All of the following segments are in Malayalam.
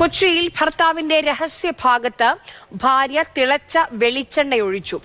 കൊച്ചിയിൽ ഭർത്താവിന്റെ രഹസ്യ ഭാഗത്ത് ഭാര്യ തിളച്ച വെളിച്ചെണ്ണയൊഴിച്ചു.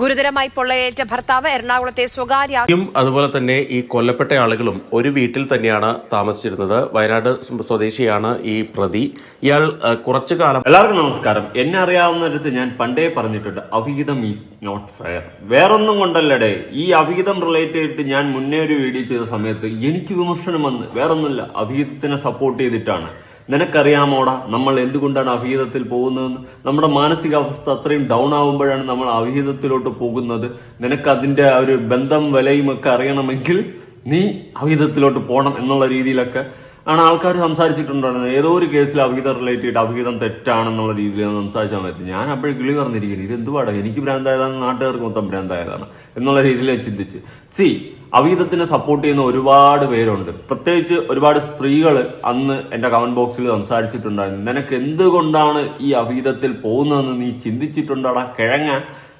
ഗുരുതരമായി പൊള്ളയേറ്റ ഭർത്താവ് എറണാകുളത്തെ സ്വകാര്യ അതുപോലെ തന്നെ ഈ കൊല്ലപ്പെട്ട ആളുകളും ഒരു വീട്ടിൽ തന്നെയാണ് താമസിച്ചിരുന്നത്. വയനാട് സ്വദേശിയാണ് ഈ പ്രതി. ഇയാൾ കുറച്ചു കാലം എല്ലാവർക്കും നമസ്കാരം. എന്നെ അറിയാവുന്നിടത്ത് ഞാൻ പണ്ടേ പറഞ്ഞിട്ടുണ്ട് അവിഹിതം ഈസ് നോട്ട് ഫെയർ വേറൊന്നും കൊണ്ടല്ലടേ ഈ അവിഹിതം റിലേറ്റ് ചെയ്തിട്ട് ഞാൻ മുന്നേ ഒരു വീഡിയോ ചെയ്ത സമയത്ത് എനിക്ക് വിമർശനം വന്ന് വേറൊന്നുമില്ല അവിഹിതത്തിനെ സപ്പോർട്ട് ചെയ്തിട്ടാണ്. നിനക്കറിയാമോടാ നമ്മൾ എന്തുകൊണ്ടാണ് അവിഹിതത്തിൽ പോകുന്നതെന്ന്? നമ്മുടെ മാനസികാവസ്ഥ അത്രയും ഡൗൺ ആവുമ്പോഴാണ് നമ്മൾ അവിഹിതത്തിലോട്ട് പോകുന്നത്. നിനക്ക് അതിന്റെ ആ ഒരു ബന്ധം വിലയും ഒക്കെ അറിയണമെങ്കിൽ നീ അവിഹിതത്തിലോട്ട് പോകണം എന്നുള്ള രീതിയിലൊക്കെ ആണ് ആൾക്കാർ സംസാരിച്ചിട്ടുണ്ടായിരുന്നത്. ഏതോ ഒരു കേസിൽ അവിഹിതം റിലേറ്റ് ചെയ്തിട്ട് അവിഹിതം തെറ്റാണെന്നുള്ള രീതിയിൽ സംസാരിച്ചാൽ മതി. ഞാൻ അപ്പോഴും കിളി പറഞ്ഞിരിക്കുന്നു ഇത് എന്തുപാടാ എനിക്ക് ഭ്രാന്തായതാണ് നാട്ടുകാർക്ക് മൊത്തം ഭ്രാന്തായതാണ് എന്നുള്ള രീതിയിൽ ചിന്തിച്ച്. സി അവിഹിതത്തിനെ സപ്പോർട്ട് ചെയ്യുന്ന ഒരുപാട് പേരുണ്ട്. പ്രത്യേകിച്ച് ഒരുപാട് സ്ത്രീകൾ അന്ന് എന്റെ കമന്റ് ബോക്സിൽ സംസാരിച്ചിട്ടുണ്ടായിരുന്നു. നിനക്ക് എന്തുകൊണ്ടാണ് ഈ അവീതത്തിൽ പോകുന്നതെന്ന് നീ ചിന്തിച്ചിട്ടുണ്ടാടാ കിഴങ്ങ?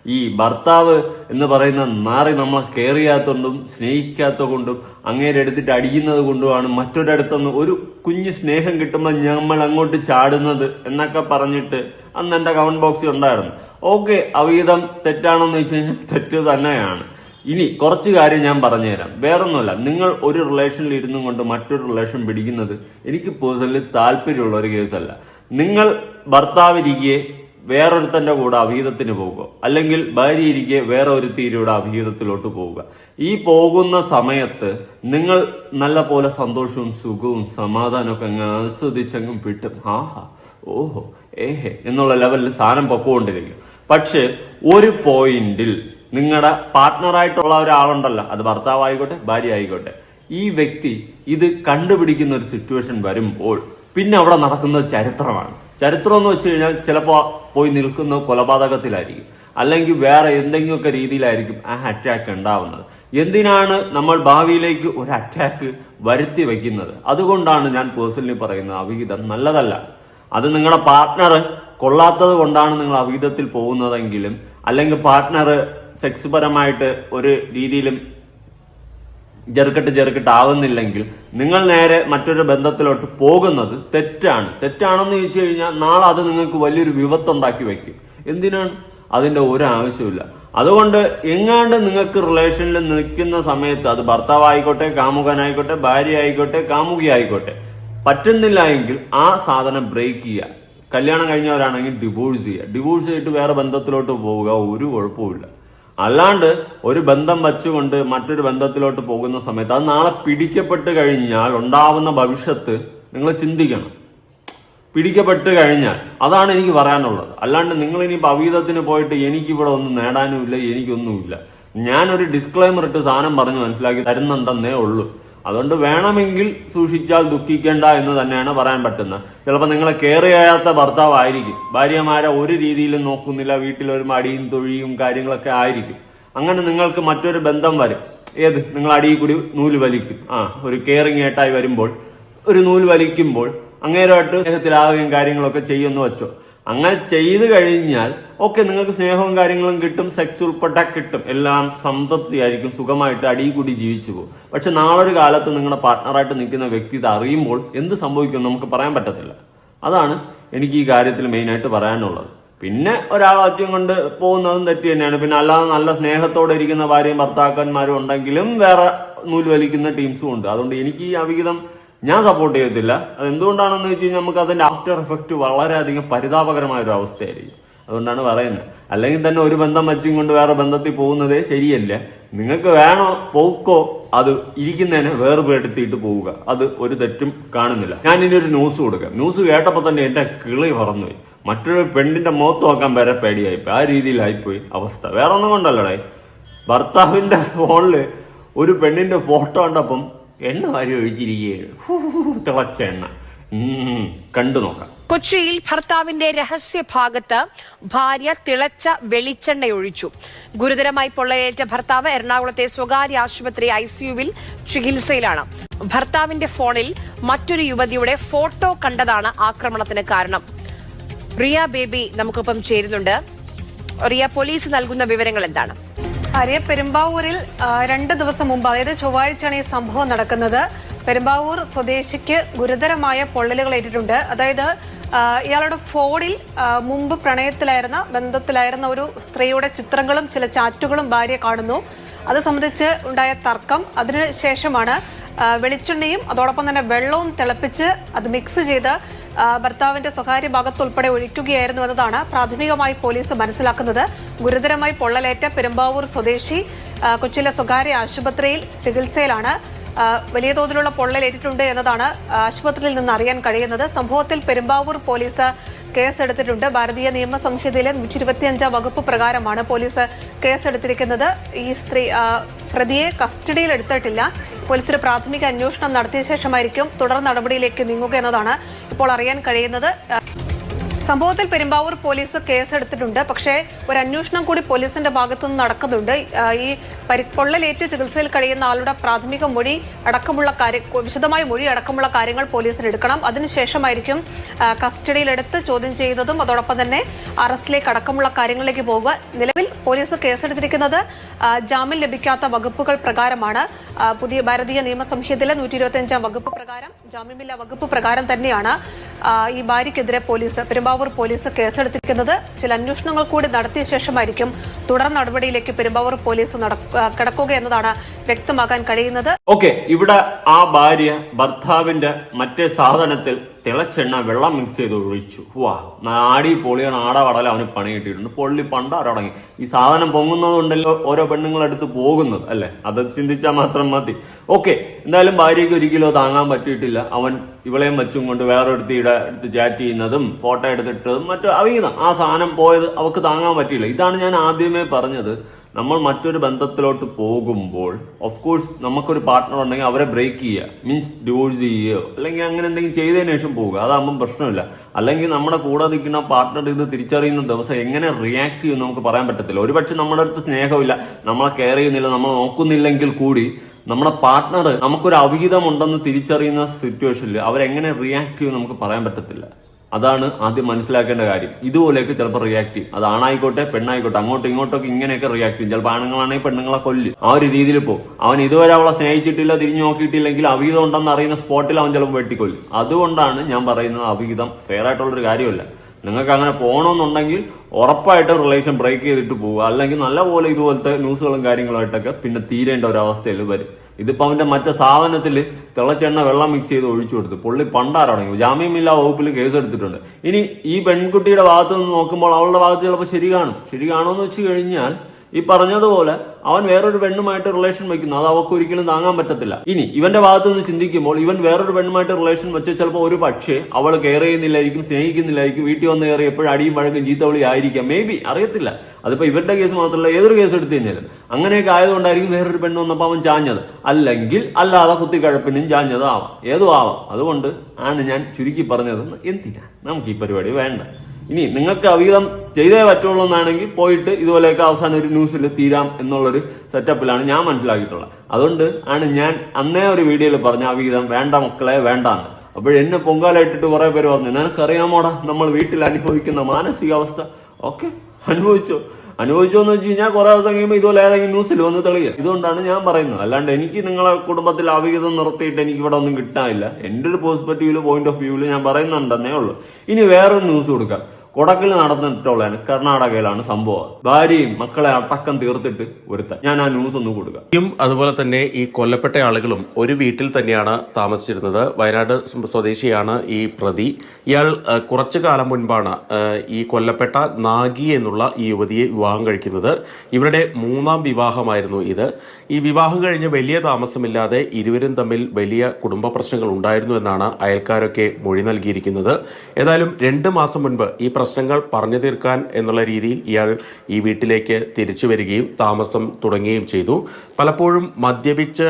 ഈ ഭർത്താവ് എന്ന് പറയുന്ന നാറി നമ്മളെ കയറിയാത്തോണ്ടും സ്നേഹിക്കാത്ത കൊണ്ടും അങ്ങേരെ എടുത്തിട്ട് അടിക്കുന്നത് കൊണ്ടുമാണ് മറ്റൊരിടത്തുനിന്ന് ഒരു കുഞ്ഞ് സ്നേഹം കിട്ടുമ്പോൾ നമ്മൾ അങ്ങോട്ട് ചാടുന്നത് എന്നൊക്കെ പറഞ്ഞിട്ട് അന്ന് എന്റെ കമന്റ് ബോക്സിൽ ഉണ്ടായിരുന്നു. ഓക്കെ അവീതം തെറ്റാണോന്ന് വെച്ച് കഴിഞ്ഞാൽ തെറ്റ് തന്നെയാണ്. ഇനി കുറച്ച് കാര്യം ഞാൻ പറഞ്ഞുതരാം. വേറൊന്നുമല്ല നിങ്ങൾ ഒരു റിലേഷനിൽ ഇരുന്നും കൊണ്ട് മറ്റൊരു റിലേഷൻ പിടിക്കുന്നത് എനിക്ക് പേഴ്സണലി താല്പര്യമുള്ള ഒരു കേസല്ല നിങ്ങൾ ഭർത്താവിരിക്കെ വേറൊരുത്തന്റെ കൂടെ അഭിഹിതത്തിന് പോകുക. അല്ലെങ്കിൽ ഭാര്യ ഇരിക്കെ വേറെ ഒരു അഭിഹിതത്തിലോട്ട് പോവുക ഈ പോകുന്ന സമയത്ത് നിങ്ങൾ നല്ല പോലെ സന്തോഷവും സുഖവും സമാധാനവും ഒക്കെ അങ്ങ് ആസ്വദിച്ചങ്ങും വിട്ടും. ആഹാ ഓഹോ ഏഹേ എന്നുള്ള ലെവലിൽ സാധനം പൊക്കോണ്ടിരിക്കും. പക്ഷെ ഒരു പോയിന്റിൽ നിങ്ങളുടെ പാർട്ട്ണറായിട്ടുള്ള ഒരാളുണ്ടല്ലോ. അത് ഭർത്താവായിക്കോട്ടെ ഭാര്യ ആയിക്കോട്ടെ. ഈ വ്യക്തി ഇത് കണ്ടുപിടിക്കുന്ന ഒരു സിറ്റുവേഷൻ വരുമ്പോൾ പിന്നെ അവിടെ നടക്കുന്നത് ചരിത്രമാണ്. ചരിത്രം എന്ന് വെച്ച് കഴിഞ്ഞാൽ ചിലപ്പോൾ പോയി നിൽക്കുന്ന കൊലപാതകത്തിലായിരിക്കും. അല്ലെങ്കിൽ വേറെ എന്തെങ്കിലുമൊക്കെ രീതിയിലായിരിക്കും ആ അറ്റാക്ക് ഉണ്ടാവുന്നത്. എന്തിനാണ് നമ്മൾ ഭാവിയിലേക്ക് ഒരു അറ്റാക്ക് വരുത്തി വയ്ക്കുന്നത് അതുകൊണ്ടാണ് ഞാൻ പേഴ്സണലി പറയുന്നത് അവിഹിതം നല്ലതല്ല. അത് നിങ്ങളുടെ പാർട്ട്ണർ കൊള്ളാത്തത് കൊണ്ടാണ് നിങ്ങൾ അവിഹിതത്തിൽ പോകുന്നതെങ്കിലും അല്ലെങ്കിൽ പാർട്ട്ണർ സെക്സ് പരമായിട്ട് ഒരു രീതിയിലും ജെറുക്കെട്ട് ജെറുക്കെട്ട് ആവുന്നില്ലെങ്കിൽ നിങ്ങൾ നേരെ മറ്റൊരു ബന്ധത്തിലോട്ട് പോകുന്നത് തെറ്റാണ്. തെറ്റാണെന്ന് ചോദിച്ചു കഴിഞ്ഞാൽ നാളെ അത് നിങ്ങൾക്ക് വലിയൊരു വിപത്തുണ്ടാക്കി വെക്കും എന്തിനാണ്? അതിന്റെ ഒരു ആവശ്യമില്ല അതുകൊണ്ട് എങ്ങാണ്ട് നിങ്ങൾക്ക് റിലേഷനിൽ നിൽക്കുന്ന സമയത്ത് അത് ഭർത്താവായിക്കോട്ടെ കാമുകനായിക്കോട്ടെ ഭാര്യ ആയിക്കോട്ടെ കാമുകി ആയിക്കോട്ടെ പറ്റുന്നില്ല എങ്കിൽ ആ സാധനം ബ്രേക്ക് ചെയ്യുക. കല്യാണം കഴിഞ്ഞവരാണെങ്കിൽ ഡിവോഴ്സ് ചെയ്യുക. ഡിവോഴ്സ് ചെയ്തിട്ട് വേറെ ബന്ധത്തിലോട്ട് പോവുക ഒരു കുഴപ്പമില്ല അല്ലാണ്ട് ഒരു ബന്ധം വച്ചുകൊണ്ട് മറ്റൊരു ബന്ധത്തിലോട്ട് പോകുന്ന സമയത്ത് അത് നാളെ പിടിക്കപ്പെട്ട് കഴിഞ്ഞാൽ ഉണ്ടാവുന്ന ഭവിഷ്യത്ത് നിങ്ങൾ ചിന്തിക്കണം. പിടിക്കപ്പെട്ട് കഴിഞ്ഞാൽ. അതാണ് എനിക്ക് പറയാനുള്ളത്. അല്ലാണ്ട് നിങ്ങൾ ഇനി അവിഹിതത്തിന് പോയിട്ട് എനിക്കിവിടെ ഒന്നും നേടാനുമില്ല എനിക്കൊന്നുമില്ല. ഞാനൊരു ഡിസ്ക്ലൈമർ ഇട്ട് സാധനം പറഞ്ഞ് മനസ്സിലാക്കി തരുന്നുണ്ടെന്നേ ഉള്ളൂ. അതുകൊണ്ട് വേണമെങ്കിൽ സൂക്ഷിച്ചാൽ ദുഃഖിക്കേണ്ട എന്ന് തന്നെയാണ് പറയാൻ പറ്റുന്നത്. ചിലപ്പോൾ നിങ്ങളെ കെയർ ചെയ്യാത്ത ഭർത്താവായിരിക്കും. ഭാര്യമാരെ ഒരു രീതിയിലും നോക്കുന്നില്ല. വീട്ടിൽ ഒരു മടിയും തൊഴിയും കാര്യങ്ങളൊക്കെ ആയിരിക്കും. അങ്ങനെ നിങ്ങൾക്ക് മറ്റൊരു ബന്ധം വരും. ഏത്? നിങ്ങൾ അടിയിൽ കൂടി നൂൽ വലിക്കും. ആ ഒരു കെയറിങ് ആയിട്ടായി വരുമ്പോൾ ഒരു നൂൽ വലിക്കുമ്പോൾ അങ്ങേരുമായിട്ട് സ്നേഹത്തിലാവുകയും കാര്യങ്ങളൊക്കെ ചെയ്യുമെന്ന് വെച്ചോ. അങ്ങനെ ചെയ്തു കഴിഞ്ഞാൽ ഓക്കെ നിങ്ങൾക്ക് സ്നേഹവും കാര്യങ്ങളും കിട്ടും സെക്സ് ഉൾപ്പെട്ട കിട്ടും. എല്ലാം സംതൃപ്തിയായിരിക്കും സുഖമായിട്ട് അടിയിൽ കൂടി ജീവിച്ചു പോകും. പക്ഷെ നാളൊരു കാലത്ത് നിങ്ങളുടെ പാർട്ട്ണറായിട്ട് നിൽക്കുന്ന വ്യക്തി ഇത് അറിയുമ്പോൾ എന്ത് സംഭവിക്കും നമുക്ക് പറയാൻ പറ്റത്തില്ല. അതാണ് എനിക്ക് ഈ കാര്യത്തിൽ മെയിനായിട്ട് പറയാനുള്ളത്. പിന്നെ ഒരാളാച്യം കൊണ്ട് പോകുന്നതും തെറ്റ് തന്നെയാണ്. പിന്നെ അല്ലാതെ നല്ല സ്നേഹത്തോടെ ഇരിക്കുന്ന ഭാര്യയും ഭർത്താക്കന്മാരും ഉണ്ടെങ്കിലും വേറെ നൂൽ വലിക്കുന്ന ടീംസും ഉണ്ട്. അതുകൊണ്ട് എനിക്ക് ഈ അവിഹിതം ഞാൻ സപ്പോർട്ട് ചെയ്യത്തില്ല. അത് എന്തുകൊണ്ടാണെന്ന് വെച്ച് കഴിഞ്ഞാൽ നമുക്ക് അതിന്റെ ആഫ്റ്റർ എഫക്റ്റ് വളരെയധികം പരിതാപകരമായ ഒരു അവസ്ഥയായിരിക്കും അതുകൊണ്ടാണ് പറയുന്നത്. അല്ലെങ്കിൽ തന്നെ ഒരു ബന്ധം വച്ചും കൊണ്ട് വേറെ ബന്ധത്തിൽ പോകുന്നത് ശരിയല്ല. നിങ്ങൾക്ക് വേണോ പോക്കോ അത് ഇരിക്കുന്നതിനെ വേർപെടുത്തിയിട്ട് പോവുക. അത് ഒരു തെറ്റും കാണുന്നില്ല. ഞാൻ ഇനി ഒരു ന്യൂസ് കൊടുക്കാം. ന്യൂസ് കേട്ടപ്പോൾ തന്നെ എന്റെ കിളി പറന്നുപോയി. മറ്റൊരു പെണ്ണിന്റെ മുഖത്ത് നോക്കാൻ വരെ പേടിയായിപ്പോയി. ആ രീതിയിലായിപ്പോയി അവസ്ഥ. വേറെ ഒന്നും കൊണ്ടല്ലടേ. ഭർത്താവിന്റെ ഫോണിൽ ഒരു പെണ്ണിന്റെ ഫോട്ടോ കണ്ടപ്പം എണ്ണ വാരി ഒഴിച്ചിരിക്കുകയാണ്. കണ്ടു നോക്കാം. കൊച്ചിയിൽ ഭർത്താവിന്റെ രഹസ്യ ഭാഗത്ത് ഭാര്യ തിളച്ച വെളിച്ചെണ്ണ ഒഴിച്ചു. ഗുരുതരമായി പൊള്ളയേറ്റ ഭർത്താവ് എറണാകുളത്തെ സ്വകാര്യ ആശുപത്രി ഐസിയുവിൽ ചികിത്സയിലാണ്. ഭർത്താവിന്റെ ഫോണിൽ മറ്റൊരു യുവതിയുടെ ഫോട്ടോ കണ്ടതാണ് ആക്രമണത്തിന് കാരണം. റിയ ബേബി നമുക്കൊപ്പം ചേരുന്നുണ്ട്. റിയ പോലീസ് നൽകുന്ന വിവരങ്ങൾ എന്താണ്? ആര്യ പെരുമ്പാവൂരിൽ രണ്ട് ദിവസം മുമ്പ് അതായത് ചൊവ്വാഴ്ചയാണ് ഈ സംഭവം നടക്കുന്നത്. പെരുമ്പാവൂർ സ്വദേശിക്ക് ഗുരുതരമായ പൊള്ളലുകൾ ഏറ്റിട്ടുണ്ട്. അതായത് ഇയാളുടെ ഫോണിൽ മുമ്പ് പ്രണയത്തിലായിരുന്ന ബന്ധത്തിലായിരുന്ന ഒരു സ്ത്രീയുടെ ചിത്രങ്ങളും ചില ചാറ്റുകളും ഭാര്യ കാണുന്നു. അത് സംബന്ധിച്ച് ഉണ്ടായ തർക്കം. അതിനുശേഷമാണ് വെളിച്ചെണ്ണയും അതോടൊപ്പം തന്നെ വെള്ളവും തിളപ്പിച്ച് അത് മിക്സ് ചെയ്ത് ഭർത്താവിന്റെ സ്വകാര്യ ഭാഗത്തുൾപ്പെടെ ഒഴിക്കുകയായിരുന്നു എന്നതാണ് പ്രാഥമികമായി പോലീസ് മനസ്സിലാക്കുന്നത്. ഗുരുതരമായി പൊള്ളലേറ്റ പെരുമ്പാവൂർ സ്വദേശി കൊച്ചിയിലെ സ്വകാര്യ ആശുപത്രിയിൽ ചികിത്സയിലാണ്. വലിയ തോതിലുള്ള പൊള്ളലേറ്റിട്ടുണ്ട് എന്നതാണ് ആശുപത്രിയിൽ നിന്ന് അറിയാൻ കഴിയുന്നത്. സംഭവത്തിൽ പെരുമ്പാവൂർ പോലീസ് കേസെടുത്തിട്ടുണ്ട്. ഭാരതീയ നിയമ സംഹിതയിലെ നൂറ്റി ഇരുപത്തിയഞ്ചാം വകുപ്പ് പ്രകാരമാണ് പോലീസ് കേസെടുത്തിരിക്കുന്നത്. ഈ സ്ത്രീ പ്രതിയെ കസ്റ്റഡിയിൽ എടുത്തിട്ടില്ല. പോലീസ് ഒരു പ്രാഥമിക അന്വേഷണം നടത്തിയ ശേഷമായിരിക്കും തുടർ നടപടിയിലേക്ക് നീങ്ങുക എന്നതാണ് ഇപ്പോൾ അറിയാൻ കഴിയുന്നത് സംഭവത്തിൽ പെരുമ്പാവൂർ പോലീസ് കേസെടുത്തിട്ടുണ്ട്. പക്ഷേ ഒരു അന്വേഷണം കൂടി പോലീസിന്റെ ഭാഗത്തുനിന്ന് നടക്കുന്നുണ്ട്. ഈ പൊള്ളലേറ്റ് ചികിത്സയിൽ കഴിയുന്ന ആളുടെ പ്രാഥമിക മൊഴി അടക്കമുള്ള കാര്യ വിശദമായ മൊഴി അടക്കമുള്ള കാര്യങ്ങൾ പോലീസിന് എടുക്കണം. അതിനുശേഷമായിരിക്കും കസ്റ്റഡിയിലെടുത്ത് ചോദ്യം ചെയ്യുന്നതും അതോടൊപ്പം തന്നെ അറസ്റ്റിലേക്ക് അടക്കമുള്ള കാര്യങ്ങളിലേക്ക് പോകുക നിലവിൽ പോലീസ് കേസെടുത്തിരിക്കുന്നത് ജാമ്യം ലഭിക്കാത്ത വകുപ്പുകൾ പ്രകാരമാണ്. പുതിയ ഭാരതീയ നിയമസംഹിതയിലെ നൂറ്റി ഇരുപത്തിയഞ്ചാം വകുപ്പ് പ്രകാരം ജാമ്യമില്ലാ വകുപ്പ് പ്രകാരം തന്നെയാണ് ഈ ഭാര്യയ്ക്കെതിരെ പോലീസ് പെരുമ്പാവൂർ പോലീസ് കേസെടുത്തിരിക്കുന്നത്. ചില അന്വേഷണങ്ങൾ കൂടി നടത്തിയ ശേഷമായിരിക്കും തുടർ നടപടിയിലേക്ക് പെരുമ്പാവൂർ പോലീസ് കടക്കുക എന്നതാണ് വ്യക്തമാക്കാൻ കഴിയുന്നത്. ഓക്കെ ഇവിടെ ആ ഭാര്യ ഭർത്താവിന്റെ മറ്റേ സാധനത്തിൽ തിളച്ചെണ്ണ വെള്ളം മിക്സ് ചെയ്ത് ഒഴിച്ചു. വാ നാടി പൊളിയാണ് ആടവടല അവന് പണി കിട്ടിയിട്ടുണ്ട്. പൊള്ളി പണ്ടാരടങ്ങി ഈ സാധനം പൊങ്ങുന്നതുകൊണ്ടല്ലോ ഓരോ പെണ്ണുങ്ങളെടുത്ത് പോകുന്നത് അല്ലേ? അത് ചിന്തിച്ചാൽ മാത്രം മതി. ഓക്കെ എന്തായാലും ഭാര്യയ്ക്ക് ഒരിക്കലും താങ്ങാൻ പറ്റിയിട്ടില്ല. അവൻ ഇവളെയും വെച്ചും കൊണ്ട് വേറൊരുത്തിയുടെ അടുത്ത് ചാറ്റ് ചെയ്യുന്നതും ഫോട്ടോ എടുത്തിട്ടതും മറ്റു അവീതം ആ സാധനം പോയത് അവക്ക് താങ്ങാൻ പറ്റിയില്ല. ഇതാണ് ഞാൻ ആദ്യമേ പറഞ്ഞത്. നമ്മൾ മറ്റൊരു ബന്ധത്തിലോട്ട് പോകുമ്പോൾ ഓഫ് കോഴ്സ് നമുക്കൊരു പാർട്ട്ണർ ഉണ്ടെങ്കിൽ അവരെ ബ്രേക്ക് ചെയ്യുക. മീൻസ് ഡിവോഴ്സ് ചെയ്യുകയോ അല്ലെങ്കിൽ അങ്ങനെ എന്തെങ്കിലും ചെയ്തതിനു ശേഷം പോവുക അതാകുമ്പം പ്രശ്നമില്ല. അല്ലെങ്കിൽ നമ്മുടെ കൂടെ നിൽക്കുന്ന പാർട്ട്ണർ ഇത് തിരിച്ചറിയുന്ന ദിവസം എങ്ങനെ റിയാക്ട് ചെയ്യുമെന്ന് നമുക്ക് പറയാൻ പറ്റത്തില്ല. ഒരുപക്ഷെ നമ്മുടെ അടുത്ത് സ്നേഹമില്ല നമ്മളെ കെയർ ചെയ്യുന്നില്ല നമ്മൾ നോക്കുന്നില്ലെങ്കിൽ കൂടി നമ്മുടെ പാർട്ട്ണർ നമുക്കൊരു അവിഹിതമുണ്ടെന്ന് തിരിച്ചറിയുന്ന സിറ്റുവേഷനിൽ അവരെങ്ങനെ റിയാക്ട് ചെയ്യുമെന്ന് നമുക്ക് പറയാൻ പറ്റത്തില്ല. അതാണ് ആദ്യം മനസ്സിലാക്കേണ്ട കാര്യം. ഇതുപോലെയൊക്കെ ചിലപ്പോൾ റിയാക്ട് ചെയ്യും. അത് ആണായിക്കോട്ടെ പെണ്ണായിക്കോട്ടെ അങ്ങോട്ടും ഇങ്ങോട്ടൊക്കെ ഇങ്ങനെയൊക്കെ റിയാക്ട് ചെയ്യും. ചിലപ്പോൾ ആണുങ്ങളാണെങ്കിൽ പെണ്ണുങ്ങളെ കൊല്ലും. ആ ഒരു രീതിയിൽ പോകും. അവൻ ഇതുവരെ അവളെ സ്നേഹിച്ചിട്ടില്ല തിരിഞ്ഞു നോക്കിയിട്ടില്ലെങ്കിൽ അവിഹിതം ഉണ്ടെന്ന് അറിയുന്ന സ്പോട്ടിൽ അവൻ ചിലപ്പോൾ വെട്ടിക്കൊല്ലും. അതുകൊണ്ടാണ് ഞാൻ പറയുന്നത് അവിഹിതം ഫെയർ ആയിട്ടുള്ളൊരു കാര്യമല്ല. നിങ്ങൾക്ക് അങ്ങനെ പോകണമെന്നുണ്ടെങ്കിൽ ഉറപ്പായിട്ട് റിലേഷൻ ബ്രേക്ക് ചെയ്തിട്ട് പോവുക. അല്ലെങ്കിൽ നല്ലപോലെ ഇതുപോലത്തെ ന്യൂസുകളും കാര്യങ്ങളുമായിട്ടൊക്കെ പിന്നെ തീരേണ്ട ഒരു അവസ്ഥയിൽ വരും. ഇതിപ്പോൾ അവന്റെ മറ്റേ സാധനത്തിൽ തിളച്ചെണ്ണ വെള്ളം മിക്സ് ചെയ്ത് ഒഴിച്ചു കൊടുത്തു. പുള്ളി പണ്ടാരടങ്ങി ജാമ്യമില്ലാ വകുപ്പിൽ കേസ് എടുത്തിട്ടുണ്ട്. ഇനി ഈ പെൺകുട്ടിയുടെ ഭാഗത്ത് നിന്ന് നോക്കുമ്പോൾ അവളുടെ ഭാഗത്ത് ചിലപ്പോൾ ശരി കാണും. ശരി കാണുമെന്ന് വെച്ച് കഴിഞ്ഞാൽ ഈ പറഞ്ഞതുപോലെ അവൻ വേറൊരു പെണ്ണുമായിട്ട് റിലേഷൻ വെക്കുന്നു അത് അവർക്ക് ഒരിക്കലും താങ്ങാൻ പറ്റത്തില്ല. ഇനി ഇവന്റെ ഭാഗത്ത് നിന്ന് ചിന്തിക്കുമ്പോൾ ഇവൻ വേറൊരു പെണ്ണുമായിട്ട് റിലേഷൻ വെച്ച് ചിലപ്പോൾ ഒരു പക്ഷേ അവൾ കെയർ ചെയ്യുന്നില്ലായിരിക്കും സ്നേഹിക്കുന്നില്ലായിരിക്കും വീട്ടിൽ വന്ന് കയറി എപ്പോഴും അടിയും വഴക്കും ചീത്തവിളി ആയിരിക്കാം. മേ ബി അറിയത്തില്ല. അതിപ്പോ ഇവരുടെ കേസ് മാത്രമല്ല ഏതൊരു കേസ് എടുത്തു കഴിഞ്ഞാലും. അങ്ങനെയൊക്കെ ആയതുകൊണ്ടായിരിക്കും വേറൊരു പെണ്ണ് വന്നപ്പോൾ അവൻ ചാഞ്ഞത്. അല്ലെങ്കിൽ അല്ലാതെ കുത്തിക്കഴപ്പിനും ചാഞ്ഞത് ആവാം ഏതും ആവാം. അതുകൊണ്ട് ആണ് ഞാൻ ചുരുക്കി പറഞ്ഞതെന്ന് എന്തിനാ? നമുക്ക് ഈ പരിപാടി വേണ്ട. ഇനി നിങ്ങൾക്ക് അവിഹിതം ചെയ്തേ പറ്റുള്ളൂ എന്നാണെങ്കിൽ പോയിട്ട് ഇതുപോലെയൊക്കെ അവസാനം ഒരു ന്യൂസിൽ തീരാം എന്നുള്ളൊരു സെറ്റപ്പിലാണ് ഞാൻ മനസ്സിലാക്കിയിട്ടുള്ളത്. അതുകൊണ്ട് ആണ് ഞാൻ അന്നേ ഒരു വീഡിയോയിൽ പറഞ്ഞ അവിഹിതം വേണ്ട മക്കളെ വേണ്ടാന്ന്. അപ്പോൾ എന്നെ പൊങ്കാലായിട്ടിട്ട് കുറെ പേര് പറഞ്ഞു നിനക്കറിയാമോടാ നമ്മൾ വീട്ടിൽ അനുഭവിക്കുന്ന മാനസികാവസ്ഥ. ഓക്കെ അനുഭവിച്ചു. അനുഭവിച്ചോ എന്ന് വെച്ച് കഴിഞ്ഞാൽ കുറെ ദിവസം കഴിയുമ്പോൾ ഇതുപോലെ ഏതെങ്കിലും ന്യൂസിൽ വന്ന് തെളിയുക ഇതുകൊണ്ടാണ് ഞാൻ പറയുന്നത്. അല്ലാണ്ട് എനിക്ക് നിങ്ങളെ കുടുംബത്തിൽ അവിഹിതം നിർത്തിയിട്ട് എനിക്ക് ഇവിടെ ഒന്നും കിട്ടാനില്ല. എന്റെ ഒരു പെർസ്പെക്റ്റീവിൽ പോയിന്റ് ഓഫ് വ്യൂവിൽ ഞാൻ പറയുന്നുണ്ടെന്നേ ഉള്ളൂ. ഇനി വേറൊരു ന്യൂസ് കൊടുക്കാം. കൊടക്കിൽ നടന്നിട്ടുള്ള കർണാടകയിലാണ് സംഭവം. ഭാര്യയും മക്കളെ അടക്കം തീർത്തിട്ട് ഒരുത്തൻ. ഞാൻ ആ ന്യൂസ് ഒന്ന് കൊടുക്കാം. അതുപോലെ തന്നെ ഈ കൊല്ലപ്പെട്ട ആളുകളും ഒരു വീട്ടിൽ തന്നെയാണ് താമസിച്ചിരുന്നത്. വയനാട് സ്വദേശിയാണ് ഈ പ്രതി. ഇയാൾ കുറച്ചു കാലം മുൻപാണ് ഈ കൊല്ലപ്പെട്ട നാഗി എന്നുള്ള ഈ യുവതിയെ വിവാഹം കഴിക്കുന്നത്. ഇവരുടെ മൂന്നാം വിവാഹമായിരുന്നു ഇത്. ഈ വിവാഹം കഴിഞ്ഞ് വലിയ താമസമില്ലാതെ ഇരുവരും തമ്മിൽ വലിയ കുടുംബ പ്രശ്നങ്ങൾ ഉണ്ടായിരുന്നു എന്നാണ് അയൽക്കാരൊക്കെ മൊഴി നൽകിയിരിക്കുന്നത്. ഏതായാലും രണ്ട് മാസം മുൻപ് ഈ പ്രശ്നങ്ങൾ പറഞ്ഞു തീർക്കാൻ എന്നുള്ള രീതിയിൽ ഇയാൾ ഈ വീട്ടിലേക്ക് തിരിച്ചു വരികയും താമസം തുടങ്ങുകയും ചെയ്തു. പലപ്പോഴും മദ്യപിച്ച്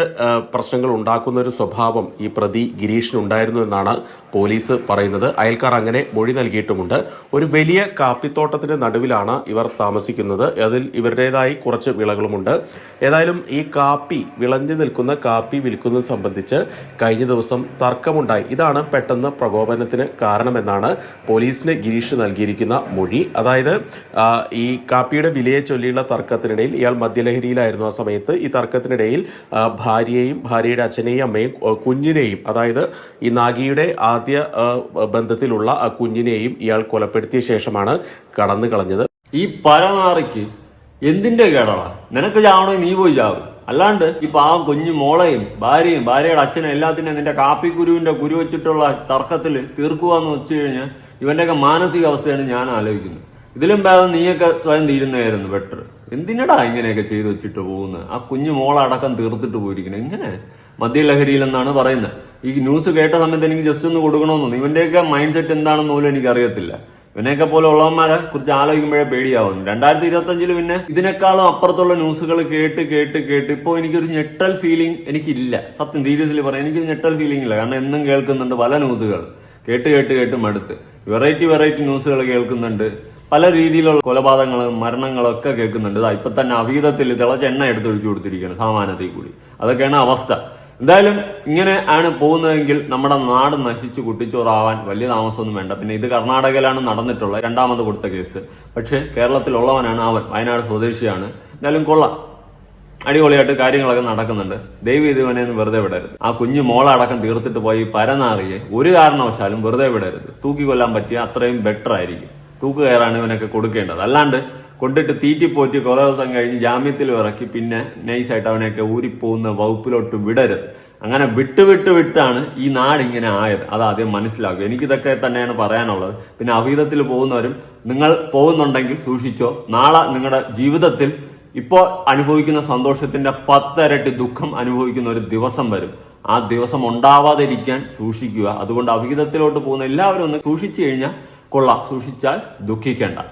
പ്രശ്നങ്ങൾ ഉണ്ടാക്കുന്ന ഒരു സ്വഭാവം ഈ പ്രതി ഗിരീഷിനുണ്ടായിരുന്നു എന്നാണ് പോലീസ് പറയുന്നത്. അയൽക്കാർ അങ്ങനെ മൊഴി നൽകിയിട്ടുമുണ്ട്. ഒരു വലിയ കാപ്പിത്തോട്ടത്തിന്റെ നടുവിലാണ് ഇവർ താമസിക്കുന്നത്. അതിൽ ഇവരുടേതായി കുറച്ച് വിളകളുമുണ്ട്. ഏതായാലും ഈ കാപ്പി വിളഞ്ഞു നിൽക്കുന്ന കാപ്പി വിൽക്കുന്നത് സംബന്ധിച്ച് കഴിഞ്ഞ ദിവസം തർക്കമുണ്ടായി. ഇതാണ് പെട്ടെന്ന് പ്രകോപനത്തിന് കാരണമെന്നാണ് പോലീസിന് ഗിരീഷ് നൽകിയ നൽകിയിരിക്കുന്ന മൊഴി. അതായത് ഈ കാപ്പിയുടെ വിലയെ ചൊല്ലിയുള്ള തർക്കത്തിനിടയിൽ ഇയാൾ മദ്യലഹരിയിലായിരുന്നു ആ സമയത്ത്. ഈ തർക്കത്തിനിടയിൽ ഭാര്യയെയും ഭാര്യയുടെ അച്ഛനെയും അമ്മയും കുഞ്ഞിനെയും അതായത് ഈ നാഗിയുടെ ആദ്യ ബന്ധത്തിലുള്ള ആ കുഞ്ഞിനെയും ഇയാൾ കൊലപ്പെടുത്തിയ ശേഷമാണ് കടന്നു കളഞ്ഞത്. ഈ പരനാറിക്ക് എന്തിന്റെ കേടാടാ നിനക്ക് ചാവണോ നീ പോയി ചാവും. അല്ലാണ്ട് ഇപ്പൊ ആ കുഞ്ഞു മോളെയും ഭാര്യയും ഭാര്യയുടെ അച്ഛനും എല്ലാത്തിനും നിന്റെ കാപ്പി കാപ്പിക്കുരുവിന്റെ കുരു വെച്ചിട്ടുള്ള തർക്കത്തിൽ തീർക്കുക എന്ന് വെച്ചു കഴിഞ്ഞാൽ ഇവന്റെയൊക്കെ മാനസികാവസ്ഥയാണ് ഞാൻ ആലോചിക്കുന്നത്. ഇതിലും ഭേദം നീയൊക്കെ സ്വയം തീരുന്നതായിരുന്നു ബെറ്റർ. എന്തിനടാ ഇങ്ങനെയൊക്കെ ചെയ്തു വെച്ചിട്ട് പോകുന്നത്? ആ കുഞ്ഞു മോളടക്കം തീർത്തിട്ട് പോയിരിക്കണം. ഇങ്ങനെ മദ്യലഹരിയിലെന്നാണ് പറയുന്നത്. ഈ ന്യൂസ് കേട്ട സമയത്ത് എനിക്ക് ജസ്റ്റ് ഒന്ന് കൊടുക്കണമെന്നു ഇവന്റെയൊക്കെ മൈൻഡ് സെറ്റ് എന്താണെന്ന് പോലും എനിക്ക് അറിയത്തില്ല. ഇവനെയൊക്കെ പോലെ ഉള്ളവന്മാരെ കുറിച്ച് ആലോചിക്കുമ്പോഴേ പേടിയാവുന്നു രണ്ടായിരത്തി ഇരുപത്തി അഞ്ചിൽ പിന്നെ ഇതിനേക്കാളും അപ്പുറത്തുള്ള ന്യൂസുകൾ കേട്ട് കേട്ട് കേട്ട് ഇപ്പോൾ എനിക്കൊരു ഞെട്ടൽ ഫീലിംഗ് എനിക്കില്ല. സത്യം സീരിയസ്ലി പറയാം എനിക്കൊരു ഞെട്ടൽ ഫീലിംഗ് ഇല്ല. കാരണം എന്നും കേൾക്കുന്നുണ്ട് പല ന്യൂസുകൾ. കേട്ട് കേട്ട് കേട്ട് മടുത്ത്. വെറൈറ്റി വെറൈറ്റി ന്യൂസുകൾ കേൾക്കുന്നുണ്ട്. പല രീതിയിലുള്ള കൊലപാതകങ്ങളും മരണങ്ങളും ഒക്കെ കേൾക്കുന്നുണ്ട്. ഇപ്പൊ തന്നെ അവീതത്തിൽ തിളച്ച എണ്ണ എടുത്തൊഴിച്ചു കൊടുത്തിരിക്കുകയാണ് സാമാനത്തിൽ കൂടി. അതൊക്കെയാണ് അവസ്ഥ. എന്തായാലും ഇങ്ങനെ ആണ് പോകുന്നതെങ്കിൽ നമ്മുടെ നാട് നശിച്ച് കുട്ടിച്ചോറാവാൻ വലിയ താമസമൊന്നും വേണ്ട. പിന്നെ ഇത് കർണാടകയിലാണ് നടന്നിട്ടുള്ളത്. രണ്ടാമത് കൊടുത്ത കേസ്. പക്ഷേ കേരളത്തിലുള്ളവനാണ് അവൻ. വയനാട് സ്വദേശിയാണ്. എന്തായാലും കൊള്ളാം. അടിപൊളിയായിട്ട് കാര്യങ്ങളൊക്കെ നടക്കുന്നുണ്ട്. ദൈവം ഇതുവനെ വെറുതെ വിടരുത്. ആ കുഞ്ഞു മോളടക്കം തീർത്തിട്ട് പോയി പരനാറിയെ ഒരു കാരണവശാലും വെറുതെ വിടരുത്. തൂക്കി കൊല്ലാൻ പറ്റിയ അത്രയും ബെറ്റർ ആയിരിക്കും. തൂക്കുകയറാണ് ഇവനൊക്കെ കൊടുക്കേണ്ടത്. അല്ലാണ്ട് കൊണ്ടിട്ട് തീറ്റിപ്പോറ്റി കുറേ ദിവസം കഴിഞ്ഞ് ജാമ്യത്തിൽ ഇറക്കി പിന്നെ നൈസായിട്ട് അവനെയൊക്കെ ഊരിപ്പോകുന്ന വകുപ്പിലോട്ട് വിടരുത്. അങ്ങനെ വിട്ട് വിട്ട് വിട്ടാണ് ഈ നാട് ഇങ്ങനെ ആയത്. അത് ആദ്യം മനസ്സിലാക്കുക. എനിക്കിതൊക്കെ തന്നെയാണ് പറയാനുള്ളത്. പിന്നെ അഭീതത്തിൽ പോകുന്നവരും നിങ്ങൾ പോകുന്നുണ്ടെങ്കിൽ സൂക്ഷിച്ചോ. നാളെ നിങ്ങളുടെ ജീവിതത്തിൽ ഇപ്പോൾ അനുഭവിക്കുന്ന സന്തോഷത്തിന്റെ പത്തരട്ടി ദുഃഖം അനുഭവിക്കുന്ന ഒരു ദിവസം വരും. ആ ദിവസം ഉണ്ടാവാതിരിക്കാൻ സൂക്ഷിക്കുക. അതുകൊണ്ട് അവിഹിതത്തിലോട്ട് പോകുന്ന എല്ലാവരും ഒന്ന് സൂക്ഷിച്ചു കഴിഞ്ഞാൽ കൊള്ളാം. സൂക്ഷിച്ചാൽ ദുഃഖിക്കേണ്ട.